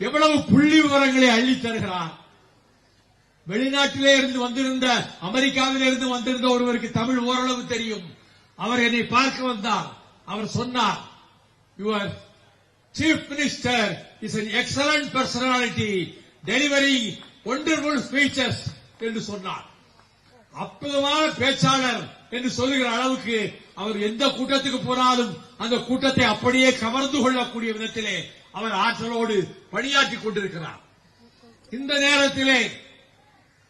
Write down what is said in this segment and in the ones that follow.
எவ்வளவு புள்ளி விவரங்களை அள்ளி தருகிறார். வெளிநாட்டிலே இருந்து வந்திருந்த அமெரிக்காவிலே இருந்து வந்திருந்த ஒருவருக்கு தமிழ் ஓரளவு தெரியும். அவர் என்னை பார்க்க வந்தார். அவர் சொன்னார் your chief minister is an excellent personality delivery wonderful speeches என்று சொன்னார். அற்புதமான பேச்சாளர் என்று சொல்லுகிற அளவுக்கு அவர் எந்த கூட்டத்துக்கு போனாலும் அந்த கூட்டத்தை அப்படியே கவர்ந்து கொள்ளக்கூடிய விதத்திலே அவர் ஆற்றலோடு பணியாற்றிக் கொண்டிருக்கிறார். இந்த நேரத்திலே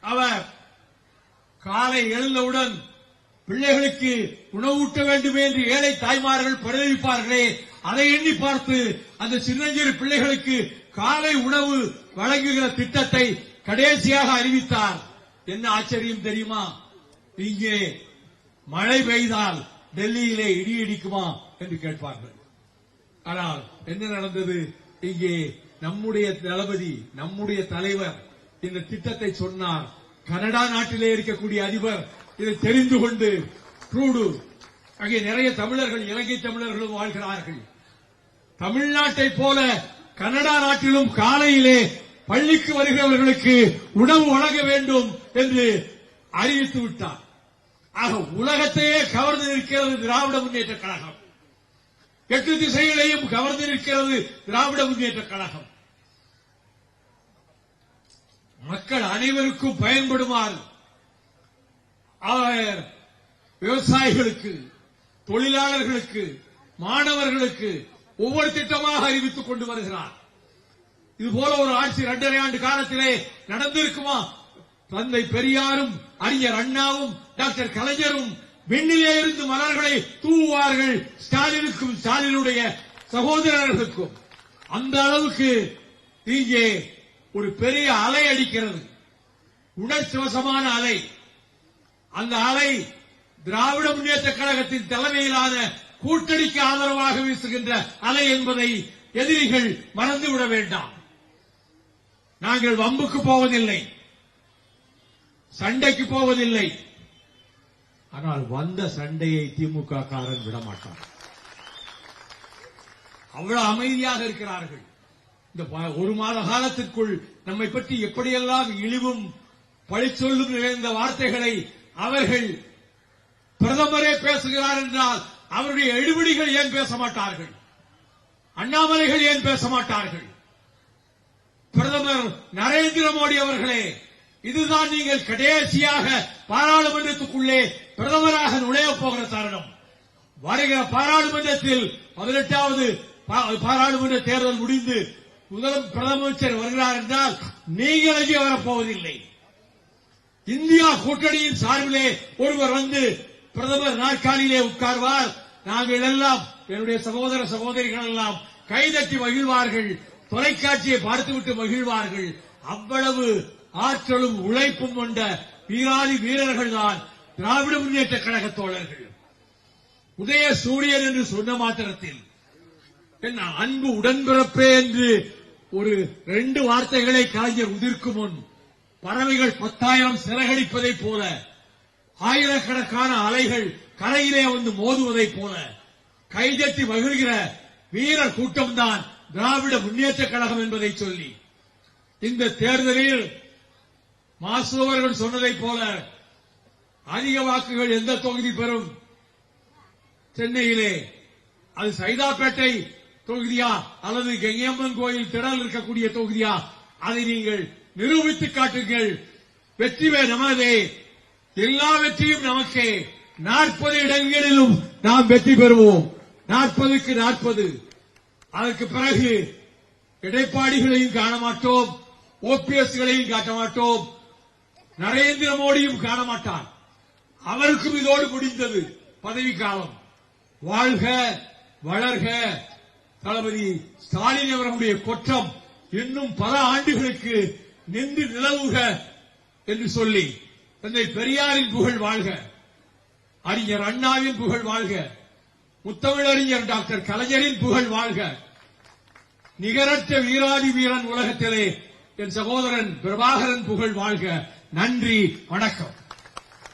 அவர் காலை எழுந்தவுடன் பிள்ளைகளுக்கு உணவூட்ட வேண்டுமே என்று ஏழை தாய்மார்கள் பிரதவிப்பார்களே அதை எண்ணி பார்த்து அந்த சின்னஞ்சிறு பிள்ளைகளுக்கு காலை உணவு வழங்குகிற திட்டத்தை கடைசியாக அறிவித்தார். என்ன ஆச்சரியம் தெரியுமா? இங்கே மழை பெய்தால் டெல்லியிலே இடி இடிக்குமா? என்று கேட்பார்கள். ஆனால் என்ன நடந்தது? இங்கே நம்முடைய தளபதி நம்முடைய தலைவர் இந்த திட்டத்தை சொன்னார். கனடா நாட்டிலே இருக்கக்கூடிய அதிபர் இதை தெரிந்து கொண்டு ட்ரூடு அங்கே நிறைய தமிழர்கள் இலங்கை தமிழர்களும் வாழ்கிறார்கள். தமிழ்நாட்டை போல கனடா நாட்டிலும் காலையிலே பள்ளிக்கு வருகிறவர்களுக்கு உணவு வழங்க வேண்டும் என்று அறிவித்து விட்டார். ஆக உலகத்தையே கவர்ந்து நிற்கிறது திராவிட முன்னேற்ற கழகம். எட்டு திசைகளையும் கவர்ந்து நிற்கிறது திராவிட முன்னேற்ற கழகம். மக்கள் அனைவருக்கும் பயன்படுமாறு விவசாயிகளுக்கு தொழிலாளர்களுக்கு மாணவர்களுக்கு ஒவ்வொரு திட்டமாக அறிவித்துக் கொண்டு வருகிறார். இது போல ஒரு ஆட்சி இரண்டரை ஆண்டு காலத்திலே நடந்திருக்குமா? தந்தை பெரியாரும் அறிஞர் அண்ணாவும் டாக்டர் கலைஞரும் விண்ணிலே இருந்து மலர்களை தூவார்கள் ஸ்டாலினுக்கும் ஸ்டாலினுடைய சகோதரர்களுக்கும். அந்த அளவுக்கு இங்கே ஒரு பெரிய அலை அடிக்கிறது. உணர்ச்சி அலை. அந்த அலை திராவிட முன்னேற்ற கழகத்தின் தலைமையிலான கூட்டணிக்கு ஆதரவாக வீசுகின்ற அலை என்பதை எதிரிகள் மறந்துவிட வேண்டாம். நாங்கள் வம்புக்கு போவதில்லை. சண்டைக்கு போவதில்லை. ஆனால் வந்த சண்டையை திமுக காரன் விடமாட்டார் அவ்வளவு அமைதியாக இருக்கிறார்கள். இந்த ஒரு மாத காலத்திற்குள் நம்மை பற்றி எப்படியெல்லாம் இழிவும் பழிச்சொல்லும் நிறைந்த வார்த்தைகளை அவர்கள் பிரதமரே பேசுகிறார் என்றால் அவருடைய எடுபடிகள் ஏன் பேச மாட்டார்கள்? அண்ணாமலைகள் ஏன் பேச மாட்டார்கள்? பிரதமர் நரேந்திர மோடி அவர்களே இதுதான் நீங்கள் கடைசியாக பாராளுமன்றத்துக்குள்ளே பிரதமராக நுழையப் போகிற தருணம். வருகிற பாராளுமன்றத்தில் பதினெட்டாவது பா- பாராளுமன்ற தேர்தல் முடிந்து முதல் பிரதமர் வருகிறார் என்றால் நீங்கள் அங்கே வரப்போவதில்லை. இந்தியா கூட்டணியின் சார்பிலே ஒருவர் வந்து பிரதமர் நாற்காலியிலே உட்கார்வார். நாங்கள் எல்லாம் என்னுடைய சகோதர சகோதரிகள் எல்லாம் கைதட்டி மகிழ்வார்கள். தொலைக்காட்சியை பார்த்துவிட்டு மகிழ்வார்கள். அவ்வளவு ஆற்றலும் உழைப்பும் கொண்ட வீராதி வீரர்கள் தான் திராவிட முன்னேற்ற கழக தோழர்கள். உதய சூரியன் என்று சொன்ன மாத்திரத்தில் என்ன அன்பு உடன்பிறப்பே என்று ஒரு ரெண்டு வார்த்தைகளை கலைஞர் உதிர்க்கும் முன் பறவைகள் பத்தாயிரம் சிறகடிப்பதைப் போல ஆயிரக்கணக்கான அலைகள் கரையிலே வந்து மோதுவதைப் போல கைதட்டி மகிழ்கிற வீரர் கூட்டம்தான் திராவிட முன்னேற்ற கழகம் என்பதை சொல்லி இந்த தேர்தலில் மாசு அவர்கள் சொன்னதைப் போல அதிக வாக்குகள் எந்த தொகுதி பெறும்? சென்னையிலே. அது சைதாப்பேட்டை தொகுதியா? அல்லது கெங்கியம்மன் கோயில் திடல் இருக்கக்கூடிய தொகுதியா? அதை நீங்கள் நிரூபித்து காட்டுங்கள். வெற்றிவே நமதே. எல்லா வெற்றியும் நமக்கே. நாற்பது இடங்களிலும் நாம் வெற்றி பெறுவோம். நாற்பதுக்கு நாற்பது. அதற்கு பிறகு இடைப்பாடிகளையும் காண மாட்டோம். ஓபிஎஸ்களையும் காட்ட மாட்டோம். நரேந்திர மோடியும் காண மாட்டார் அவருக்கும் இதோடு முடிந்தது பதவி காலம் வாழ்க வளர்க. தளபதி ஸ்டாலின் அவர்களுடைய குற்றம் இன்னும் பல ஆண்டுகளுக்கு நின்று நிலவுக என்று சொல்லி தந்தை பெரியாரின் புகழ் வாழ்க. அறிஞர் அண்ணாவின் புகழ் வாழ்க. முத்தமிழறிஞர் டாக்டர் கலைஞரின் புகழ் வாழ்க. நிகரற்ற வீராதி வீரன் உலகத்திலே என் சகோதரன் பிரபாகரன் புகழ் வாழ்க. நன்றி வணக்கம்.